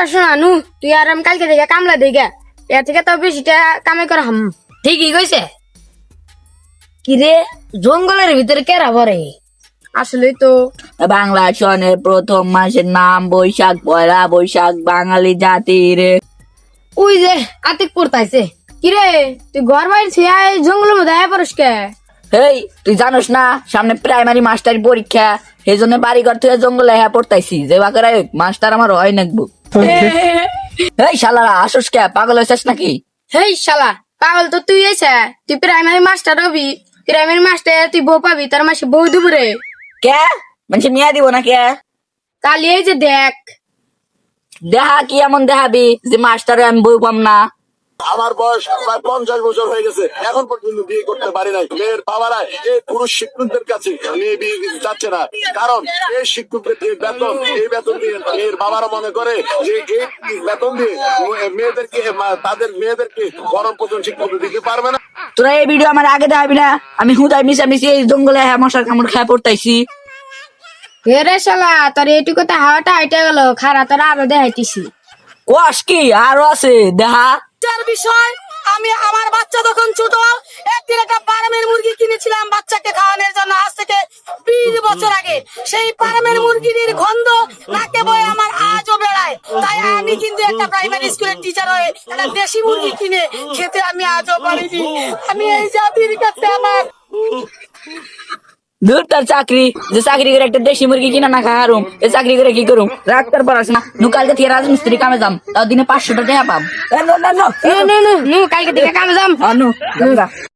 পড়াশোনা নু তুই আর আমি কালকে দেখে কামলা দেখে এর থেকে তো বেশিটা কামে করা হাম। ঠিকই কইছে। কিরে জঙ্গলের ভিতরে কেরা ভরে আসলেই তো। বাংলা সনের প্রথম মাসের নাম বৈশাখ পয়লা বৈশাখ বাঙালি জাতির ওই যে আতিক পড়তাইছে কিরে তুই ঘর বাড়ি ছিয়া জঙ্গলের মধ্যে আয় পারস কে? হেই তুই জানোস না সামনে প্রাইমারি মাস্টার পরীক্ষা সেই জন্য বাড়ি ঘর থেকে জঙ্গলে হ্যাঁ পড়তাইছি যে বাকেরা মাস্টার আমার হয় নাকবো। এই শালারা আসুস কে? পাগল হয়েছিস নাকি? হেই শালা পাগল তো তুই এসে তুই প্রাইমারি মাস্টার হবি। প্রাইমারি মাস্টার তুই বউ পাবি তার মাসে বউ দিব রে। কে? মানে মিয়া দিব না কে তাহলে এই যে দেখ। দেহা কি এমন দেখাবি যে মাস্টার আমি বউ পাম না? আমার বয়স প্রায় পঞ্চাশ বছর হয়ে গেছে। এখন পর্যন্ত বিয়ে করতে পারি নাই। মেয়ের বাবারা এই পুরুষ শিক্ষকদের কাছে মেয়ে বিয়ে দিতে চাচ্ছে না। কারণ এই শিক্ষকদের যে বেতন এই বেতন দিয়ে মেয়ের বাবারা মনে করে যে এই বেতন দিয়ে মেয়েদেরকে তাদের মেয়েদেরকে গরম পর্যন্ত শিক্ষক দিতে পারবে না। তোরা এই ভিডিও আমার আগে দেখাবি না? আমি হুদাই মিশা মিশি এই জঙ্গলে হ্যাঁ মশার কামড় খেয়ে পড়তাইছি। হে রে শালা তোর এইটুকুতে হাওয়াটা হাইটে গেল। খারা তোর আরও দেখাইতেছি। কোয়াস কি? আরও আছে দেহা বাচ্চার বিষয়, আমি আমার বাচ্চা তখন ছোট, একদিন একটা পারমের মুরগি কিনেছিলাম বাচ্চাকে খাওয়ানোর জন্য। আজ থেকে বিশ বছর আগে। সেই পারমের মুরগির গন্ধ নাকে বয়ে আমার আজও বেড়ায়, তাই আমি কিন্তু একটা প্রাইমারি স্কুলের টিচার হয়ে একটা দেশি মুরগি কিনে খেতে আমি আজও পারিনি। আমি এই জাতির কাছে আমার দূর তার চাকরি যে চাকরি করে একটা দেশি মুরগি কিনা না খাহারুম এ চাকরি করে কি করুম? রাখতার পড়াশোনা নু। কালকে থেকে রাজমিস্ত্রি কামে যাম তাও দিনে পাঁচশো টাকা পাম। নো, না, no, no no no no কালকে থেকে কামে যাম। নো।